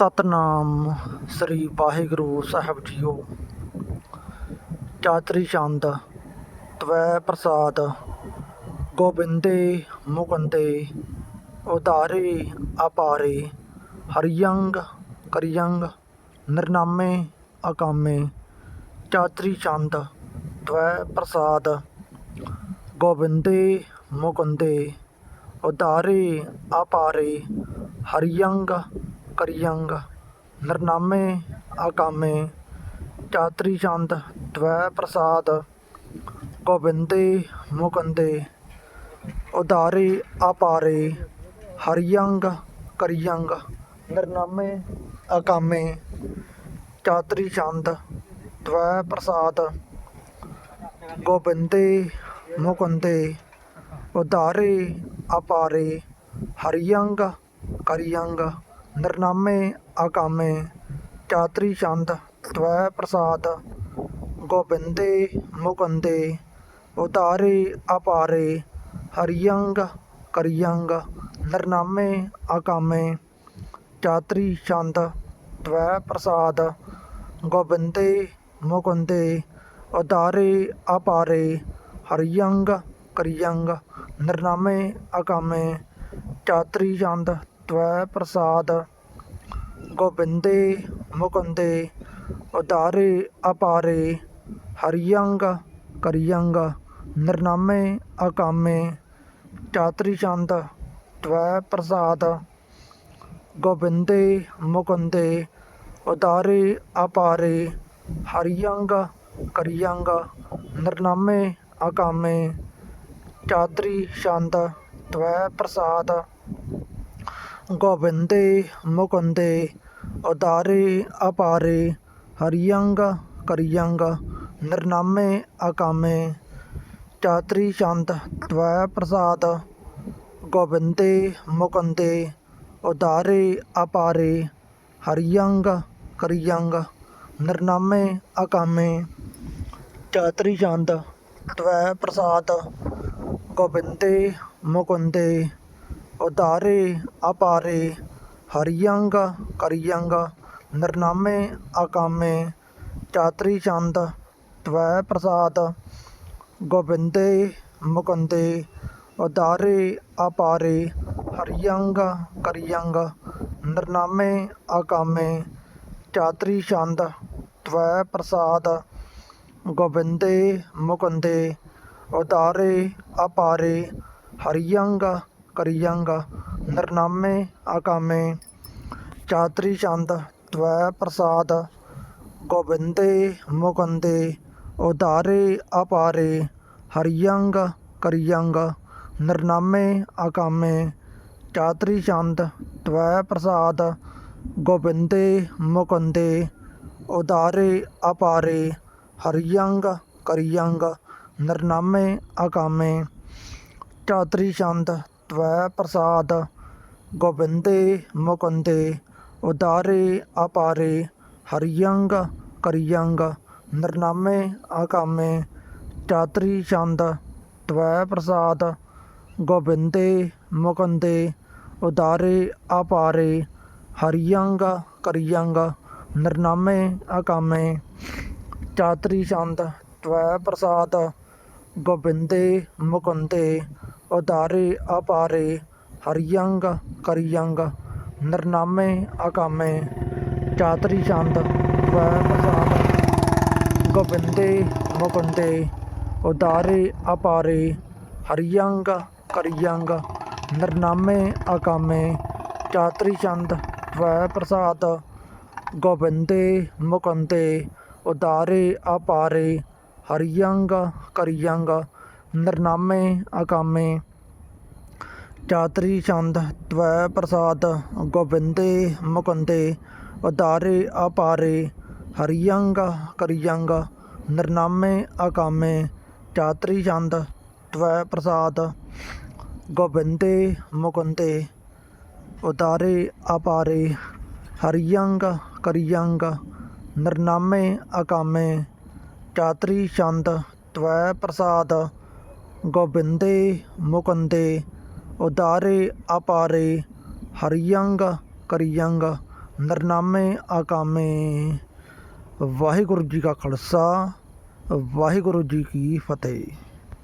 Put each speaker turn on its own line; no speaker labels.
ਸਤਨਾਮ ਸ੍ਰੀ ਵਾਹਿਗੁਰੂ ਸਾਹਿਬ ਜੀਓ। ਚਾਤਰੀ ਚੰਦ, ਤਵੈ ਪ੍ਰਸਾਦ, ਗੋਬਿੰਦੇ ਮੁਕੰਦੇ ਉਦਾਰੇ ਅਪਾਰੇ, ਹਰਿਯੰਗ ਕਰਿਯੰਗ, ਨਿਰਨਾਮੇ ਅਕਾਮੇ। ਚਾਤਰੀ ਚੰਦ, ਤਵੈ ਪ੍ਰਸਾਦ, ਗੋਬਿੰਦੇ ਮੁਕੰਦੇ ਉਦਾਰੇ ਅਪਾਰੇ, ਹਰਿਯੰਗ ਕਰਿਯੰਗ ਨਿਰਨਾਮੇ ਆਕਾਮੇ ਚਾਤਰੀ ਚੰਦ ਦਵੈ ਪ੍ਰਸਾਦ ਗੋਬਿੰਦੇ, ਮੁਕੰਦੇ ਉਦਾਰੇ ਅਪਾਰੇ ਹਰਿਯੰਗ ਕਰਿਯੰਗ ਨਿਰਨਾਮੇ ਆਕਾਮੇ ਚਾਤਰੀ ਚੰਦ ਦਵੈ ਪ੍ਰਸਾਦ ਗੋਬਿੰਦੇ, ਮੁਕੰਦੇ ਉਦਾਰੇ ਅਪਾਰੇ ਹਰਿਯੰਗ ਕਰਿਯੰਗ ਨਿਰਨਾਮੇ ਆਕਾਮੇ ਚਾਤਰੀ ਚੰਦ, ਤਵੈ ਪ੍ਰਸਾਦ, ਗੋਬਿੰਦੇ, ਮੁਕੰਦੇ, ਉਤਾਰੇ, ਅਪਾਰੇ ਹਰਿਯੰਗ ਕਰਿਯੰਗ ਨਿਰਨਾਮੇ ਆਕਾਮੇ ਚਾਤਰੀ ਚੰਦ, ਤਵੈ ਪ੍ਰਸਾਦ, ਗੋਬਿੰਦੇ, ਮੁਕੰਦੇ, ਉਤਾਰੇ, ਅਪਾਰੇ ਹਰਿਯੰਗ ਕਰਿਯੰਗ ਨਿਰਨਾਮੇ ਆਕਾਮੇ ਚਾਤਰੀ ਚੰਦ ਤਵੈ ਪ੍ਰਸਾਦ, ਗੋਬਿੰਦੇ, ਮੁਕੁੰਦੇ, ਉਦਾਰੇ, ਅਪਾਰੇ ਹਰਿਯੰਗ ਕਰਿਯੰਗ ਨਿਰਨਾਮੇ, ਅਕਾਮੇ, ਚਾਤਰੀ ਚੰਦ, ਤਵੈ ਪ੍ਰਸਾਦ, ਗੋਬਿੰਦੇ, ਮੁਕੁੰਦੇ, ਉਦਾਰੇ, ਅਪਾਰੇ ਹਰਿਯੰਗ ਕਰਿਯੰਗ ਨਿਰਨਾਮੇ, ਅਕਾਮੇ, ਚਾਤਰੀ ਚੰਦ, ਤਵੈ ਪ੍ਰਸਾਦ। ਗੋਬਿੰਦੇ, ਮੁਕੁੰਦੇ, ਉਦਾਰੇ, ਅਪਾਰੇ ਹਰਿਯੰਗ ਕਰਿਯੰਗ ਨਿਰਨਾਮੇ, ਅਕਾਮੇ, ਚਾਤਰੀ ਚੰਦ ਤਵੈ ਪ੍ਰਸਾਦ, ਗੋਬਿੰਦੇ, ਮੁਕੁੰਦੇ, ਉਦਾਰੇ, ਅਪਾਰੇ ਹਰਿਯੰਗ ਕਰਿਯੰਗ ਨਿਰਨਾਮੇ, ਅਕਾਮੇ, ਚਾਤਰੀ ਚੰਦ ਤਵੈ ਪ੍ਰਸਾਦ, ਗੋਬਿੰਦੇ, ਮੁਕੁੰਦੇ ਉਦਾਰੇ ਅਪਾਰੇ ਹਰਿਯੰਗ ਕਰਿਯੰਗ ਨਿਰਨਾਮੇ ਆਕਾਮੇ ਚਾਤਰੀ ਚੰਦ, ਤਵੈ ਪ੍ਰਸਾਦ, ਗੋਬਿੰਦੇ ਮੁਕੰਦੇ ਉਦਾਰੇ ਅਪਾਰੇ ਹਰਿਯੰਗ ਕਰਿਯੰਗ ਨਿਰਨਾਮੇ ਆਕਾਮੇ ਚਾਤਰੀ ਚੰਦ, ਤਵੈ ਪ੍ਰਸਾਦ, ਗੋਬਿੰਦੇ ਮੁਕੰਦੇ ਉਦਾਰੇ ਅਪਾਰੇ ਹਰਿਯੰਗ ਕਰਿਯੰਗ ਨਿਰਨਾਮੇ ਆਕਾਮੇ ਚਾਤਰੀ ਚੰਦ ਤਵੈ ਪ੍ਰਸਾਦ ਗੋਬਿੰਦੇ ਮੁਕੰਦੇ ਉਦਾਰੇ ਅਪਾਰੇ ਹਰਿਯੰਗ ਕਰਿਯੰਗ ਨਿਰਨਾਮੇ ਆਕਾਮੇ ਚਾਤਰੀ ਚੰਦ ਤਵੈ ਪ੍ਰਸਾਦ ਗੋਬਿੰਦੇ ਮੁਕੰਦੇ ਉਦਾਰੇ ਅਪਾਰੇ ਹਰਿਯੰਗ ਕਰਿਯੰਗ ਨਿਰਨਾਮੇ ਆਕਾਮੇ ਚਾਤਰੀ ਚੰਦ ਤਵੈ ਪ੍ਰਸਾਦ ਗੋਬਿੰਦੇ ਮੁਕੁੰਦੇ ਉਦਾਰੇ ਅਪਾਰੇ ਹਰਿਯੰਗ ਕਰਿਯੰਗ ਨਿਰਨਾਮੇ ਆਕਾਮੇ ਚਾਤਰੀ ਚੰਦ ਤਵੈ ਪ੍ਰਸਾਦ ਗੋਬਿੰਦੇ ਮੁਕੁੰਦੇ ਉਦਾਰੇ ਅਪਾਰੇ ਹਰਿਯੰਗ ਕਰਿਯੰਗ ਨਿਰਨਾਮੇ ਅਕਾਮੇ ਚਾਤਰੀ ਚੰਦ ਤਵੈ ਪ੍ਰਸਾਦ ਗੋਬਿੰਦੇ ਮੁਕੁੰਦੇ ਉਦਾਰੇ ਅਪਾਰੇ ਹਰਿਯੰਗ ਕਰਿਯੰਗ ਨਿਰਨਾਮੇ ਅਕਾਮੇ, ਚਾਤਰੀ ਚੰਦ ਤਵੈ ਪ੍ਰਸਾਦ, ਗੋਬਿੰਦੇ ਮੁਕੰਦੇ ਉਦਾਰੇ ਅਪਾਰੇ ਹਰਿਯੰਗ ਕਰਿਯੰਗ ਨਿਰਨਾਮੇ ਅਕਾਮੇ, ਚਾਤਰੀ ਚੰਦ ਤਵੈ ਪ੍ਰਸਾਦ, ਗੋਬਿੰਦੇ ਮੁਕੰਦੇ ਉਦਾਰੇ ਅਪਾਰੇ ਹਰਿਯੰਗ ਕਰਿਯੰਗ ਨਿਰਨਾਮੇ ਅਕਾਮੇ ਚਾਤਰੀ ਚੰਦ ਤਵੈ ਪ੍ਰਸਾਦ, ਗੋਬਿੰਦੇ ਮੁਕੰਦੇ, ਉਦਾਰੇ ਅਪਾਰੇ ਹਰਿਯੰਗ ਕਰਿਯੰਗ ਨਿਰਨਾਮੇ ਅਕਾਮੇ, ਚਾਤਰੀ ਚੰਦ ਤਵੈ ਪ੍ਰਸਾਦ, ਗੋਬਿੰਦੇ ਮੁਕੰਦੇ, ਉਦਾਰੇ ਅਪਾਰੇ ਹਰਿਯੰਗ ਕਰਿਯੰਗ ਨਿਰਨਾਮੇ ਅਕਾਮੇ, ਚਾਤਰੀ ਚੰਦ ਤਵੈ ਪ੍ਰਸਾਦ, ਗੋਬਿੰਦੇ ਮੁਕੰਦੇ ਉਦਾਰੇ ਅਪਾਰੇ ਹਰਿਯੰਗ ਕਰਿਯੰਗ ਨਰਨਾਮੇ ਆਕਾਮੇ। ਵਾਹਿਗੁਰੂ ਜੀ ਕਾ ਖਾਲਸਾ ਵਾਹਿਗੁਰੂ ਜੀ ਕੀ ਫਤਿਹ।